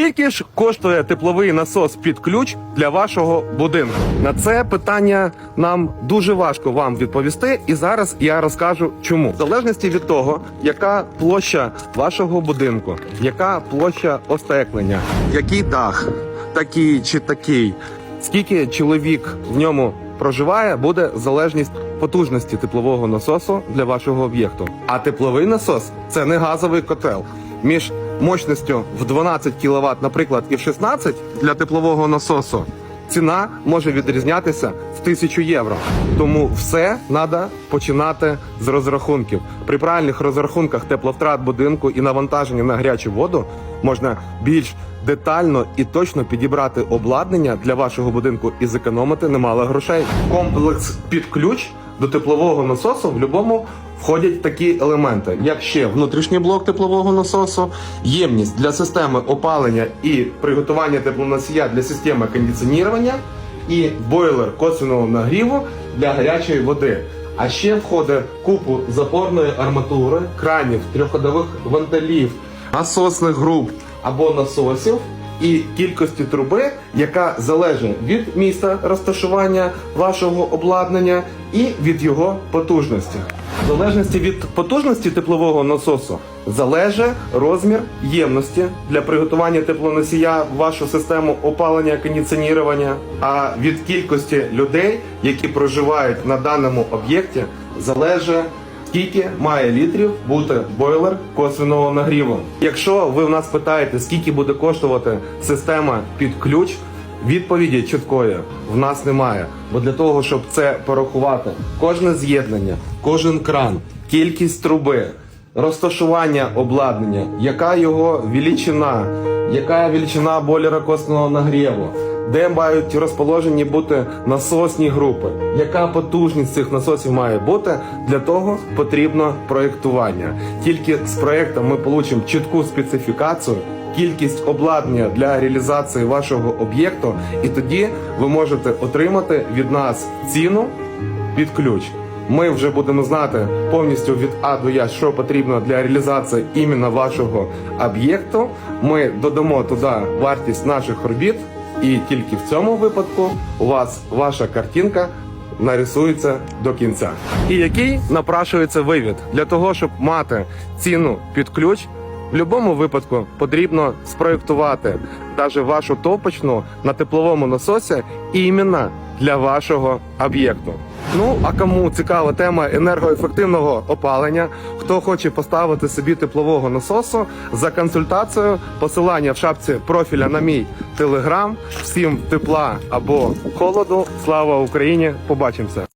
Скільки ж коштує тепловий насос під ключ для вашого будинку? На це питання нам дуже важко вам відповісти, і зараз я розкажу чому. В залежності від того, яка площа вашого будинку, яка площа остеклення, який дах, такий чи такий, скільки чоловік в ньому проживає, буде залежність потужності теплового насосу для вашого об'єкту. А тепловий насос це не газовий котел. Між мощністю в 12 кВт, наприклад, і в 16 для теплового насосу ціна може відрізнятися в 1000 євро. Тому все треба починати з розрахунків. При правильних розрахунках тепловтрат будинку і навантаження на гарячу воду можна більш детально і точно підібрати обладнання для вашого будинку і зекономити немало грошей. Комплекс під ключ до теплового насосу в будь-якому входять такі елементи, як ще внутрішній блок теплового насосу, ємність для системи опалення і приготування теплоносія для системи кондиціонування, і бойлер косвенного нагріву для гарячої води. А ще входить купу запорної арматури, кранів, трьохходових вентилів, насосних груп або насосів і кількості труби, яка залежить від місця розташування вашого обладнання і від його потужності. В залежності від потужності теплового насосу залежить розмір ємності для приготування теплоносія в вашу систему опалення кондиціонування. А від кількості людей, які проживають на даному об'єкті, залежить Скільки має літрів бути бойлер косвенного нагріву? Якщо ви в нас питаєте, скільки буде коштувати система під ключ, відповіді чіткої в нас немає. Бо для того, щоб це порахувати, кожне з'єднання, кожен кран, кількість труби, розташування обладнання, яка його величина, яка величина бойлера косвенного нагріву, де мають розположені бути насосні групи, яка потужність цих насосів має бути, для того потрібно проєктування. Тільки з проєктом ми получимо чітку специфікацію, кількість обладнання для реалізації вашого об'єкту, і тоді ви можете отримати від нас ціну під ключ. Ми вже будемо знати повністю від А до Я, що потрібно для реалізації іменно вашого об'єкту. Ми додамо туди вартість наших робіт, і тільки в цьому випадку у вас ваша картинка нарисується до кінця. І який напрашується вивід для того, щоб мати ціну під ключ. В будь-якому випадку потрібно спроєктувати навіть вашу топочну на тепловому насосі іменно для вашого об'єкту. Ну а кому цікава тема енергоефективного опалення, хто хоче поставити собі теплового насосу за консультацією, посилання в шапці профіля на мій телеграм. Всім тепла або холоду. Слава Україні! Побачимося!